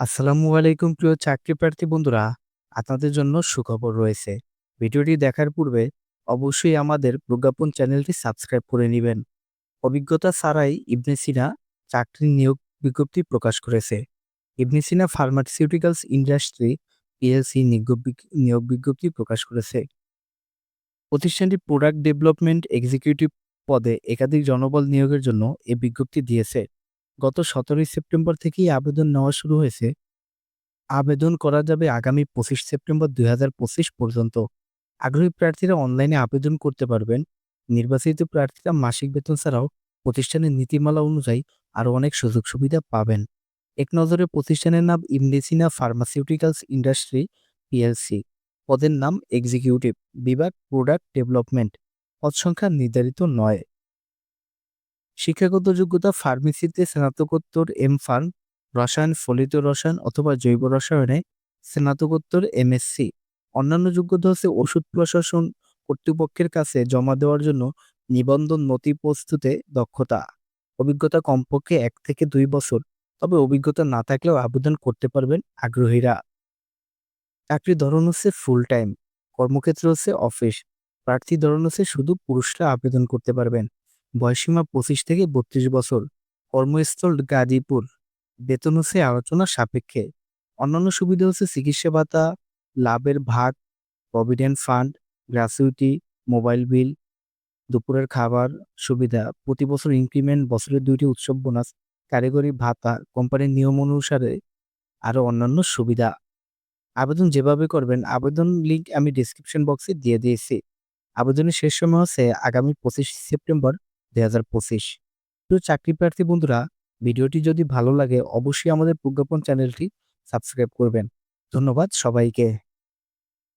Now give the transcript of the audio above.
আসসালামু আলাইকুম প্রিয় চাকরি প্রার্থী বন্ধুরা, আপনাদের জন্য সুখবর রয়েছে। ভিডিওটি দেখার পূর্বে অবশ্যই আমাদের প্রজ্ঞাপন চ্যানেলটি সাবস্ক্রাইব করে নেবেন। অভিজ্ঞতা ছাড়াই ইবনে সিনা চাকরি নিয়োগ বিজ্ঞপ্তি প্রকাশ করেছে। Ibn Sina pharmaceuticals industry PLC নিয়োগ বিজ্ঞপ্তি প্রকাশ করেছে। প্রতিষ্ঠানটি প্রোডাক্ট ডেভেলপমেন্ট এক্সিকিউটিভ পদে একাধিক জনবল নিয়োগের জন্য এ বিজ্ঞপ্তি দিয়েছে। গত সতেরোই সেপ্টেম্বর থেকেই আবেদন নেওয়া শুরু হয়েছে। আবেদন করা যাবে আগামী পঁচিশ সেপ্টেম্বর দুই হাজার পঁচিশ পর্যন্ত। আগ্রহী প্রার্থীরা অনলাইনে আবেদন করতে পারবেন। নির্বাচিত প্রার্থীরা মাসিক বেতন ছাড়াও প্রতিষ্ঠানের নীতিমালা অনুযায়ী আরও অনেক সুযোগ সুবিধা পাবেন। এক নজরে প্রতিষ্ঠানের নাম ইমডেসিনা ফার্মাসিউটিক্যালস ইন্ডাস্ট্রি পিএলসি। পদের নাম এক্সিকিউটিভ বিভাগ প্রোডাক্ট ডেভেলপমেন্ট। পদ সংখ্যা নির্ধারিত নয়। শিক্ষাগত যোগ্যতা ফার্মেসিতে স্নাতকোত্তর এম ফার্ম রসায়ন ফলিত রসায়ন অথবা জৈব রসায়নে স্নাতকোত্তর এমএসসি অন্যান্য যোগ্যতা হচ্ছে ওষুধ প্রশাসন কর্তৃপক্ষের কাছে জমা দেওয়ার জন্য নিবন্ধন নথি প্রস্তুতে দক্ষতা। অভিজ্ঞতা কমপক্ষে এক থেকে দুই বছর, তবে অভিজ্ঞতা না থাকলেও আবেদন করতে পারবেন আগ্রহীরা। চাকরির ধরন হচ্ছে ফুল টাইম কর্মক্ষেত্র হচ্ছে অফিস প্রার্থী ধরন হচ্ছে শুধু পুরুষরা আবেদন করতে পারবেন। বয়সীমা পঁচিশ থেকে বত্রিশ বছর। কর্মস্থল গাজীপুর। বেতন হচ্ছে আলোচনা সাপেক্ষে। অন্যান্য সুবিধা হচ্ছে চিকিৎসা ভাতা, লাভের ভাগ, provident fund gratuity mobile bill, দুপুরের খাবার সুবিধা। প্রতি বছর ইনক্রিমেন্ট বছরের দুইটি উৎসব বোনাস কারিগরি ভাতা। কোম্পানির নিয়ম অনুসারে আরও অন্যান্য সুবিধা। আবেদন যেভাবে করবেন, আবেদন লিঙ্ক আমি ডিসক্রিপশন বক্সে দিয়ে দিয়েছি। আবেদনের শেষ সময় হচ্ছে আগামী পঁচিশ সেপ্টেম্বর। দুই হাজার পঁচিশ। তো চাকরি প্রার্থী বন্ধুরা, ভিডিওটি যদি ভালো লাগে, অবশ্যই আমাদের প্রজ্ঞাপন চ্যানেলটি সাবস্ক্রাইব করবেন। ধন্যবাদ সবাইকে।